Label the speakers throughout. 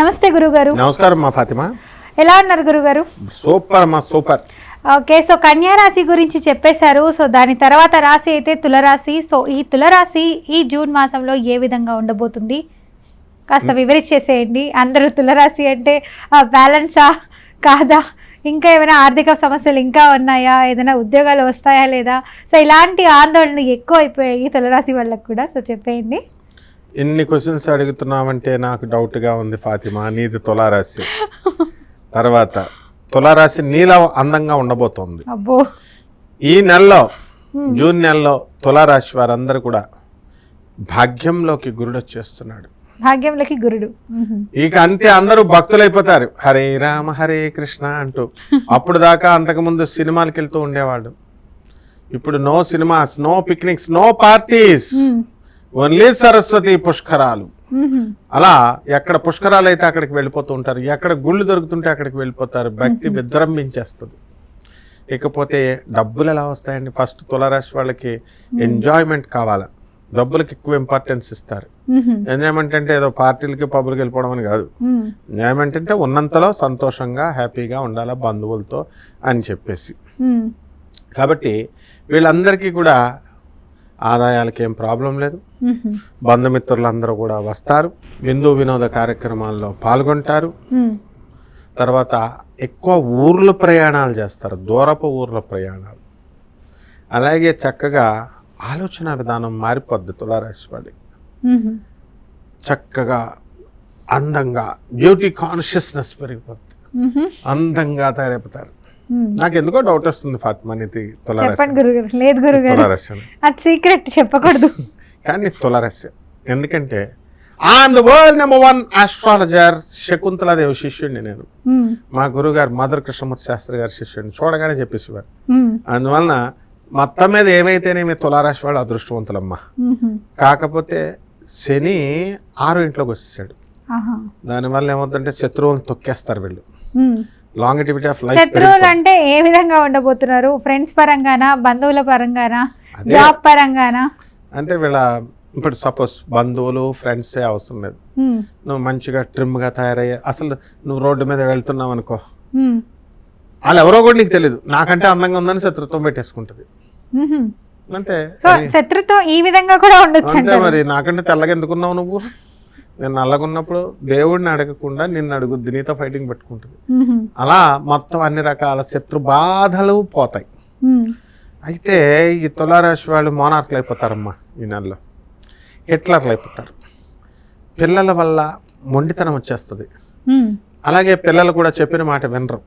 Speaker 1: నమస్తే గురుగారు.
Speaker 2: నమస్కారం మా ఫాతిమా.
Speaker 1: ఎలా ఉన్నారు గురుగారు?
Speaker 2: సూపర్ అమ్మా సూపర్.
Speaker 1: ఓకే సో కన్యా రాశి గురించి చెప్పేశారు. సో దాని తర్వాత రాశి అయితే తులరాశి. సో ఈ తులరాశి ఈ జూన్ మాసంలో ఏ విధంగా ఉండబోతుంది? కాస్త వివరించేసేయండి. అందరూ తులరాశి అంటే బ్యాలెన్సా? కాదా? ఇంకా ఏమైనా ఆర్థిక సమస్యలు ఇంకా ఉన్నాయా? ఏదైనా ఉద్యోగాలు వస్తాయా లేదా? సో ఇలాంటి ఆందోళనలు ఎక్కువ అయిపోయాయి తులరాశి వాళ్ళకు కూడా. సో చెప్పేయండి.
Speaker 2: ఎన్ని క్వశ్చన్స్ అడుగుతున్నావంటే నాకు డౌట్గా ఉంది ఫాతిమా. నీది తులారాశి. తర్వాత తులారాశి నీలా అందంగా ఉండబోతోంది. ఈ నెలలో జూన్ నెలలో తులారాశి వారందరూ కూడా భాగ్యంలోకి గురుడు వచ్చేస్తున్నాడు.
Speaker 1: భాగ్యంలోకి గురుడు.
Speaker 2: ఇక అంతే అందరూ భక్తులైపోతారు. హరే రామ హరే కృష్ణ అంటూ. అప్పుడు దాకా అంతకుముందు సినిమాలకు వెళ్తూ ఉండేవాడు ఇప్పుడు no cinemas no picnics no parties. Only Saraswati పుష్కరాలు. అలా ఎక్కడ పుష్కరాలు అయితే అక్కడికి వెళ్ళిపోతూ ఉంటారు ఎక్కడ గుళ్ళు దొరుకుతుంటే అక్కడికి వెళ్ళిపోతారు భక్తి విజృంభించేస్తుంది ఇకపోతే డబ్బులు ఎలా వస్తాయండి ఫస్ట్ తులారాశి వాళ్ళకి ఎంజాయ్మెంట్ కావాలి డబ్బులకి ఎక్కువ ఇంపార్టెన్స్ ఇస్తారు. ఎంజాయ్మెంట్ అంటే ఏదో పార్టీలకి పబ్బులకి వెళ్ళిపోవడం అని కాదు. ఎంజాయ్మెంట్ అంటే ఉన్నంతలో సంతోషంగా హ్యాపీగా ఉండాలా బంధువులతో అని చెప్పేసి. కాబట్టి వీళ్ళందరికీ కూడా ఆదాయాలకి ఏం ప్రాబ్లం లేదు. బంధుమిత్రులందరూ కూడా వస్తారు విందు వినోద కార్యక్రమాల్లో పాల్గొంటారు. తర్వాత ఎక్కువ ఊర్ల ప్రయాణాలు చేస్తారు దూరపు ఊర్ల ప్రయాణాలు అలాగే చక్కగా ఆలోచన విధానం మారిపోద్ది తులారాశి. చక్కగా అందంగా బ్యూటీ కాన్షియస్నెస్ పెరిగిపోద్ది. అందంగా తయారైపోతారు. నాకు ఎందుకో డౌట్ వస్తుంది ఫాతిమా నీతి తులారాశి
Speaker 1: చెప్పండి గురుగారు లేదు గురుగారు. అది సీక్రెట్ చెప్పకూడదు
Speaker 2: కానీ తులారస్య ఎందుకంటే on the world number one astrologer Shakuntala Devi శిష్యుడిని నేను
Speaker 1: మ్.
Speaker 2: గురుగారు మదర్ కృష్ణమూర్తి శాస్త్రి గారి శిష్యుడిని చూడగానే చెప్పేసేవారు. అందువలన మొత్తం మీద ఏమైతేనేమి తులారాశి వాళ్ళు అదృష్టవంతులమ్మా. కాకపోతే శని ఆరు ఇంట్లోకి వచ్చేసాడు. దానివల్ల ఏమవుతుందంటే శత్రువులను తొక్కేస్తారు వీళ్ళు. లాంగిటివిటీ ఆఫ్ లైఫ్
Speaker 1: శత్రువులు అంటే ఏ విధంగా ఉండబోతున్నారు? ఫ్రెండ్స్ పరంగానా? బంధువుల పరంగానా. జాబ్ పరంగానా?
Speaker 2: అంటే వీళ్ళ ఇప్పుడు సపోజ్ బంధువులు ఫ్రెండ్సే అవసరం లేదు. నువ్వు మంచిగా ట్రిమ్గా తయారయ్యే అసలు నువ్వు రోడ్డు మీద వెళ్తున్నావు అనుకో. వాళ్ళు ఎవరో కూడా నీకు తెలియదు నాకంటే అందంగా ఉందని శత్రుత్వం పెట్టేసుకుంటుంది. అంతే.
Speaker 1: శత్రుత్వం ఈ విధంగా కూడా ఉండొచ్చు అంటారు.
Speaker 2: మరి. నాకంటే తెల్లగా ఎందుకున్నావు నువ్వు? నేను నల్లగా ఉన్నప్పుడు దేవుడిని అడగకుండా నిన్ను అడుగుద్ది నీతో ఫైటింగ్ పెట్టుకుంటుంది. అలా మొత్తం అన్ని రకాల శత్రు బాధలు పోతాయి. అయితే ఈ తులారాశి వాళ్ళు మోనార్కులు అయిపోతారమ్మా ఈ నెలలో హిట్లర్లు అయిపోతారు పిల్లల వల్ల మొండితనం వచ్చేస్తుంది. అలాగే పిల్లలు కూడా చెప్పిన మాట వినరు.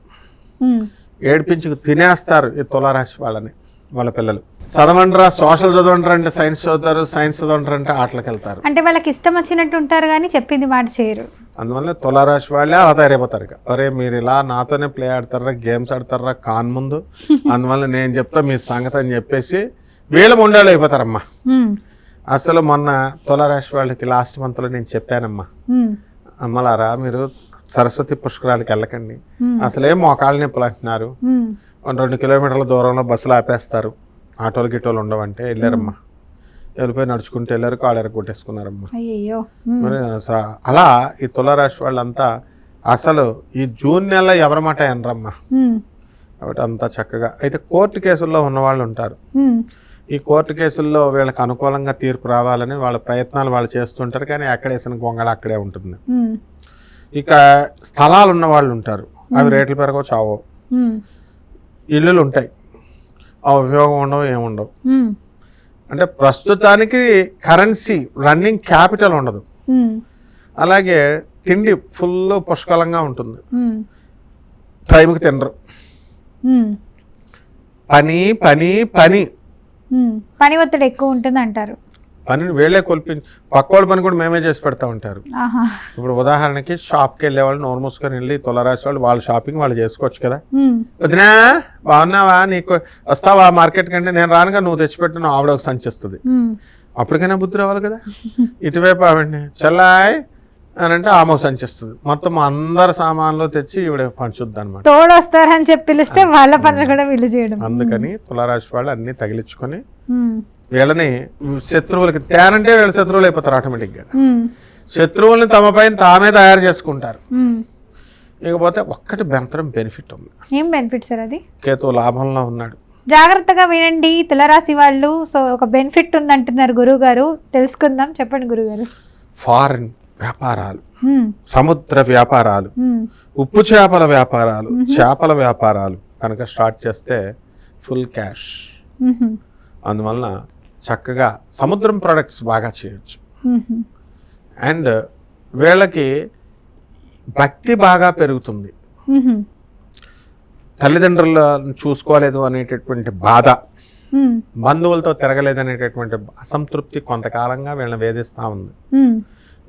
Speaker 2: ఏడిపించుకు తినేస్తారు ఈ తులారాశి వాళ్ళని వాళ్ళ పిల్లలు. చదవండిరా సోషల్ చదవండిరా అంటే సైన్స్ చదువుతారు సైన్స్ చదవండిరా అంటే ఆటలకు వెళ్తారు.
Speaker 1: అంటే వాళ్ళకి ఇష్టం వచ్చినట్టు ఉంటారు కానీ చెప్పింది మాట చేయరు.
Speaker 2: అందువల్ల తులారాశి వాళ్ళే అలా తయారైపోతారు ఇక. అరే మీరు ఇలా నాతోనే ప్లే ఆడతారా గేమ్స్ ఆడతారా కాన్ ముందు? అందువల్ల నేను చెప్తా మీ సంగతి అని చెప్పేసి వీళ్ళ ముండాలు అయిపోతారమ్మా. అసలు మొన్న తులారాశి వాళ్ళకి లాస్ట్ మంత్లో నేను చెప్పానమ్మా. అమ్మలారా మీరు సరస్వతి పుష్కరాలకి వెళ్ళకండి. అసలే మోకాళ్ళ నొప్పులు అంటున్నారు. రెండు కిలోమీటర్ల దూరంలో బస్సులు ఆపేస్తారు. ఆటోలు గిటోలు ఉండవంటే వెళ్ళారమ్మా. వెళ్ళిపోయి నడుచుకుంటూ వెళ్ళారు కాళ్ళు ఎరగొట్టేసుకున్నారమ్మా.
Speaker 1: అయ్యయ్యో. మ్.
Speaker 2: మరి స- అలా ఈ తులారాశి వాళ్ళంతా అసలు ఈ జూన్ నెల ఎవరి మాట అనరమ్మా
Speaker 1: మ్.
Speaker 2: కాబట్టి అంతా చక్కగా. అయితే కోర్టు కేసుల్లో ఉన్నవాళ్ళు ఉంటారు. ఈ కోర్టు కేసుల్లో వీళ్ళకి అనుకూలంగా తీర్పు రావాలని వాళ్ళ ప్రయత్నాలు వాళ్ళు చేస్తుంటారు. కానీ ఎక్కడ వేసిన గొంగళ అక్కడే ఉంటుంది. ఇక స్థలాలు ఉన్న వాళ్ళు ఉంటారు. అవి రేట్లు పెరగవు చావో. ఇల్లులు ఉంటాయి ఆ ఉపయోగం ఉండవు ఏముండవు. అంటే ప్రస్తుతానికి కరెన్సీ రన్నింగ్ క్యాపిటల్ ఉండదు. అలాగే తిండి ఫుల్ పుష్కలంగా ఉంటుంది. టైంకి తినరు. పని పని పని.
Speaker 1: పని ఒత్తిడి ఎక్కువ ఉంటుంది అంటారు
Speaker 2: పనిని వీళ్ళే కొలిపి పక్కోళ్ళ పని కూడా మేమే చేసి పెడతా ఉంటారు. ఇప్పుడు ఉదాహరణకి షాప్కి వెళ్ళే వాళ్ళు నోరు మూసుకొని వెళ్ళి తులరాశి వాళ్ళు వాళ్ళ షాపింగ్ వాళ్ళు చేసుకోవచ్చు కదా. వదినా బాగున్నావా? నీకు వస్తావా? మార్కెట్ కంటే నేను రానుగా నువ్వు తెచ్చిపెట్టిన ఆవిడ ఒక సంచిస్తుంది. అప్పటికైనా బుద్ధి రావాలి కదా. ఇటువైపు ఆవిడని చల్లాయ్ అని అంటే ఆమె సంచిస్తుంది. మొత్తం అందరు సామాన్లు తెచ్చి ఈవిడ పంచుద్ది అనమాట
Speaker 1: తోడు వస్తారని చెప్పి పిలిస్తే వాళ్ళ పనులు కూడా వీళ్ళు చేయడం.
Speaker 2: అందుకని తులారాశి వాళ్ళు అన్ని తగిలించుకొని. వీళ్ళని శత్రువులకి తేనంటే వీళ్ళ శత్రువులు అయిపోతారు ఆటోమేటిక్గా. శత్రువుల్ని తమ పైన తామే తయారు చేసుకుంటారు. ఇకపోతే ఒక్కటి బెంతరం బెనిఫిట్ ఉంది.
Speaker 1: ఏం బెనిఫిట్ సార్ అది?
Speaker 2: కేతు లాభంలో ఉన్నాడు.
Speaker 1: జాగ్రత్తగా వినండి తులరాశి వాళ్ళు. సో ఒక బెనిఫిట్ ఉందంటున్నారు గురువు గారు తెలుసుకుందాం చెప్పండి గురుగారు
Speaker 2: ఫారిన్ వ్యాపారాలు. సముద్ర వ్యాపారాలు. ఉప్పు చేపల వ్యాపారాలు. చేపల వ్యాపారాలు. కనుక స్టార్ట్ చేస్తే ఫుల్ క్యాష్. అందువలన చక్కగా సముద్రం ప్రొడక్ట్స్ బాగా చేయొచ్చు. అండ్ వీళ్ళకి భక్తి బాగా పెరుగుతుంది. తల్లిదండ్రులను చూసుకోలేదు అనేటటువంటి బాధ. బంధువులతో తిరగలేదనేటటువంటి అసంతృప్తి కొంతకాలంగా వీళ్ళని వేధిస్తూ ఉంది.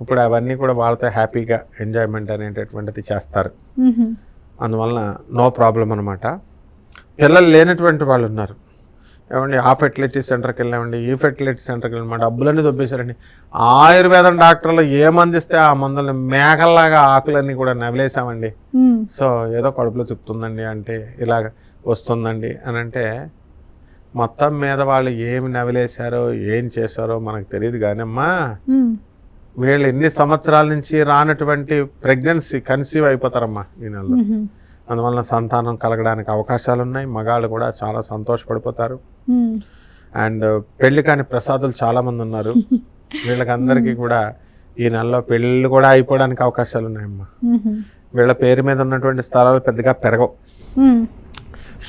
Speaker 2: ఇప్పుడు అవన్నీ కూడా వాళ్ళతో హ్యాపీగా ఎంజాయ్మెంట్ అనేటటువంటిది చేస్తారు. అందువలన నో ప్రాబ్లం అనమాట పిల్లలు లేనటువంటి వాళ్ళు ఉన్నారు ఏమండి ఆ ఫెర్టిలిటీ సెంటర్కి వెళ్ళామండి ఈ ఫెర్టిలిటీ సెంటర్కి వెళ్ళి మా డబ్బులన్నీ దొబ్బేశారండి ఆయుర్వేదం డాక్టర్లు ఏ మంది ఇస్తే ఆ మందుల్ని మేకల్లాగా ఆకులన్నీ కూడా నవిలేసామండి. సో ఏదో కడుపులో తిప్పుతుందండి అంటే ఇలాగ వస్తుందండి అని అంటే మొత్తం మీద వాళ్ళు ఏమి నవిలేశారో ఏం చేశారో మనకు తెలియదు కానమ్మా
Speaker 1: మ్మ్.
Speaker 2: వీళ్ళు ఎన్ని సంవత్సరాల నుంచి రానటువంటి ప్రెగ్నెన్సీ కన్సీవ్ అయిపోతారమ్మా ఈ నెలలో. అందువలన సంతానం కలగడానికి అవకాశాలు ఉన్నాయి మగాళ్ళు కూడా చాలా సంతోషపడిపోతారు. అండ్ పెళ్ళి కాని ప్రసాదులు చాలా మంది ఉన్నారు వీళ్ళకందరికీ కూడా ఈ నెలలో పెళ్ళిళ్ళు కూడా అయిపోవడానికి అవకాశాలు ఉన్నాయమ్మా
Speaker 1: మ్మ్.
Speaker 2: వీళ్ళ పేరు మీద ఉన్నటువంటి స్థలాలు పెద్దగా పెరగవు.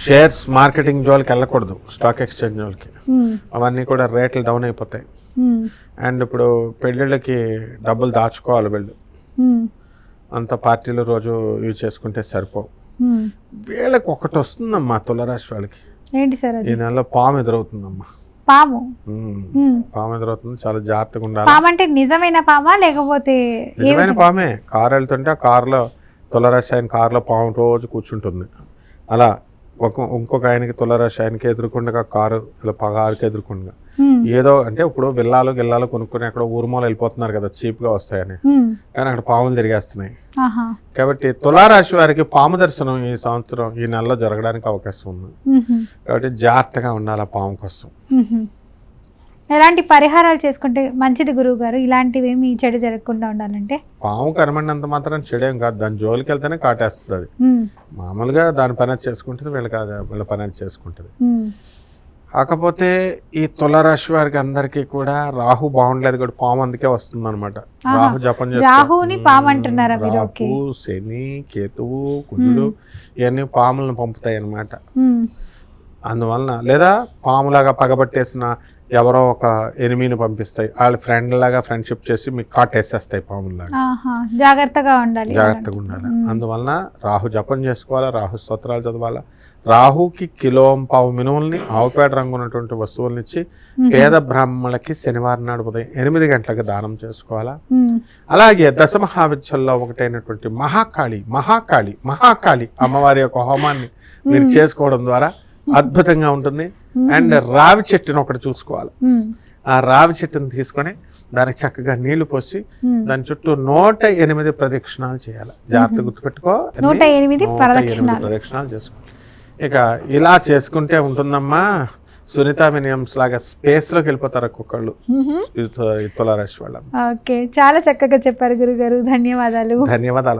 Speaker 2: షేర్స్ మార్కెటింగ్ జోలికి వెళ్ళకూడదు స్టాక్ ఎక్స్చేంజ్ జోలికి. అవన్నీ కూడా రేట్లు డౌన్ అయిపోతాయి. అండ్ ఇప్పుడు పెళ్ళిళ్ళకి డబ్బులు దాచుకోవాలి వీళ్ళు. అంత పార్టీలు రోజు యూజ్ చేసుకుంటే సరిపోవు. వీళ్ళకి ఒకటి వస్తుందమ్మా తులరాశి వాళ్ళకి.
Speaker 1: ఏంటి సార్
Speaker 2: ఈ నెలలో పాము? ఎదురవుతుందమ్మా
Speaker 1: పాము.
Speaker 2: పాము ఎదురవుతుంది చాలా జాగ్రత్తగా ఉండాలి.
Speaker 1: పాము అంటే నిజమైన పామా లేకపోతే
Speaker 2: నిజమైన? పామే. కారు వెళ్తుంటే ఆ కారులో తులరాశి ఆయన కారులో పాము రోజు కూర్చుంటుంది. అలా ఒక ఇంకొక ఆయనకి తులరాశి ఆయనకి ఎదుర్కొండగా కారు ఇలా కారుకి ఎదుర్కొండగా
Speaker 1: మ్మ్.
Speaker 2: ఏదో అంటే ఇప్పుడు విల్లాలు గిల్లాలు కొనుక్కొని అక్కడ ఊరుమూల వెళ్ళిపోతున్నారు కదా చీప్గా వస్తాయని
Speaker 1: మ్మ్.
Speaker 2: కానీ అక్కడ పాములు తిరిగేస్తున్నాయి కాబట్టి తులారాశి వారికి పాము దర్శనం ఈ సంవత్సరం ఈ నెలలో జరగడానికి అవకాశం ఉంది. కాబట్టి జాగ్రత్తగా ఉండాలి ఆ పాము కోసం.
Speaker 1: ఎలాంటి పరిహారాలు చేసుకుంటే మంచిది గురువు గారు ఇలాంటివి ఏమి చెడు జరగకుండా ఉండాలంటే
Speaker 2: పాము కనబడినంత మాత్రం చెడేం కాదు దాని జోలికి వెళ్తేనే కాటేస్తుంది అది
Speaker 1: మ్మ్.
Speaker 2: మామూలుగా దాని పని చేసుకుంటుంది వీళ్ళకి అది వీళ్ళ పని చేసుకుంటుంది. కాకపోతే ఈ తులారాశి వారికి అందరికీ కూడా రాహు బాగుండలేదు కూడా పాము అందుకే వస్తుంది అనమాట. రాహు జపం
Speaker 1: రాహుని పాము అంటున్నారా?
Speaker 2: రాహు. శని కేతువు కుజుడు ఇవన్నీ పాములను పంపుతాయి అన్నమాట
Speaker 1: మ్మ్.
Speaker 2: అందువలన లేదా పాములాగా పగబట్టేసిన ఎవరో ఒక ఎనిమిని పంపిస్తాయి. వాళ్ళ ఫ్రెండ్ లాగా ఫ్రెండ్షిప్ చేసి మీకు కాటేసేస్తాయి పాములాగా
Speaker 1: ఆహా జాగ్రత్తగా ఉండాలి.
Speaker 2: జాగ్రత్తగా ఉండాలి. అందువలన రాహు జపం చేసుకోవాలా? రాహు స్తోత్రాలు చదవాలా? రాహుకి కిలోం పావు మినుముల్ని ఆవుపేట రంగు ఉన్నటువంటి వస్తువుల్ని ఇచ్చి. పేద బ్రాహ్మణులకి శనివారం నాడు ఉదయం ఎనిమిది గంటలకు దానం చేసుకోవాలా. అలాగే దశ మహావిద్యల్లో ఒకటైనటువంటి మహాకాళి మహాకాళి మహాకాళి అమ్మవారి యొక్క హోమాన్ని మీరు చేసుకోవడం ద్వారా అద్భుతంగా ఉంటుంది. అండ్ రావి చెట్టును ఒకటి చూసుకోవాలి.
Speaker 1: మ్మ్.
Speaker 2: ఆ రావి చెట్టును తీసుకొని దానికి చక్కగా నీళ్ళు పోసి
Speaker 1: మ్మ్.
Speaker 2: దాని చుట్టూ నూట ఎనిమిది ప్రదక్షిణాలు చేయాలి. జాగ్రత్త గుర్తుపెట్టుకో?
Speaker 1: నూట ఎనిమిది ప్రదక్షిణాలు.
Speaker 2: చేసుకో. ఇక ఇలా చేసుకుంటే ఉంటుందమ్మా. సునీత మినియమ్స్ లాగా స్పేస్లోకి వెళ్ళిపోతారు ఒక్కొక్కళ్ళు. ఈ తులారాశి వాళ్ళ
Speaker 1: ఓకే చాలా చక్కగా చెప్పారు గురుగారు. ధన్యవాదాలు.
Speaker 2: ధన్యవాదాలు.